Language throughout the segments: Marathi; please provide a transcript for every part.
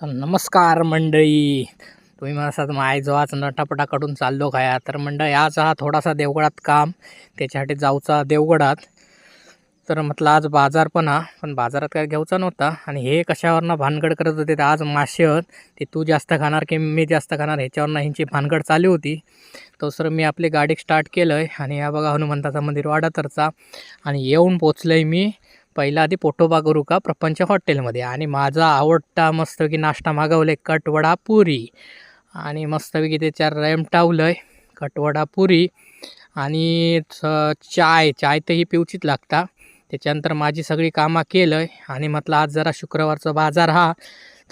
तर नमस्कार मंडळी. तुम्ही मला असं माय जो आज नटापटाकडून चाललो खाया तर मंडळ आज हा थोडासा देवगडात काम. त्याच्यासाठी जाऊचा देवगडात. तर म्हटलं आज बाजार पण हा पण बाजारात काय घ्यायचा नव्हता. आणि हे कशावरनं भानगड करत होते तर आज मासे आहेत ते तू जास्त खाणार की मी जास्त खाणार ह्याच्यावरनं ह्यांची भानगड चालू होती. तो सर मी आपली गाडी स्टार्ट केलं आहे आणि या बघा हनुमंताचा मंदिर वाडातरचा आणि येऊन पोचलो आहे मी. पहिला आधी पोटोबा करू का प्रपंच हॉटेलमध्ये. आणि माझा आवडता मस्तपैकी नाश्ता मागवलं आहे कटवडा पुरी. आणि मस्तपैकी त्याच्या रॅम टावलं आहे कटवडा पुरी. आणि चाय चाय तर ही पिवचीच लागता. त्याच्यानंतर माझी सगळी कामं केलं आहे आणि म्हटलं आज जरा शुक्रवारचा बाजार हा.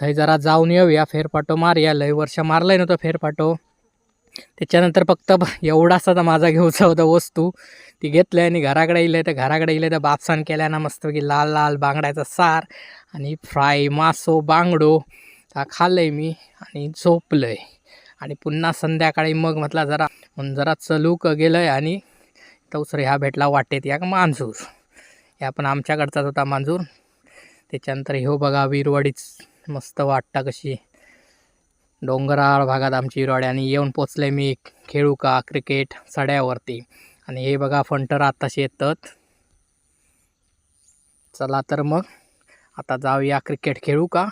थंय जरा जाऊन येऊया फेरपाटो मारूया. लय वर्ष मारलाय नव्हतं फेरपाटो त्याच्यानंतर फक्त ब- एवढासा माझा घेऊचा होता वस्तू. ती घेतलं आणि घराकडे येईल तर घराकडे येईल तर बापसान मस्त मस्तपैकी लाल लाल बांगड्याचा सार आणि फ्राय मासो बांगडो. हा खाल्लं आहे मी आणि झोपलं आहे आणि पुन्हा संध्याकाळी मग म्हटला जरा म्हणून जरा चलूक गेलं आहे आणि तवसर ह्या भेटला वाटेत या मांजूर. या पण आमच्याकडचाच होता मांजूर. त्याच्यानंतर ह्यो बघा विरवाडीच मस्त वाटता कशी डोंगराळ भागात आमची विरवाडी आणि येऊन पोचले मी खेळू का क्रिकेट सड्यावरती. आणि हे बघा फंटर आत्ताशी येतात. चला तर मग आता जाऊया क्रिकेट खेळू का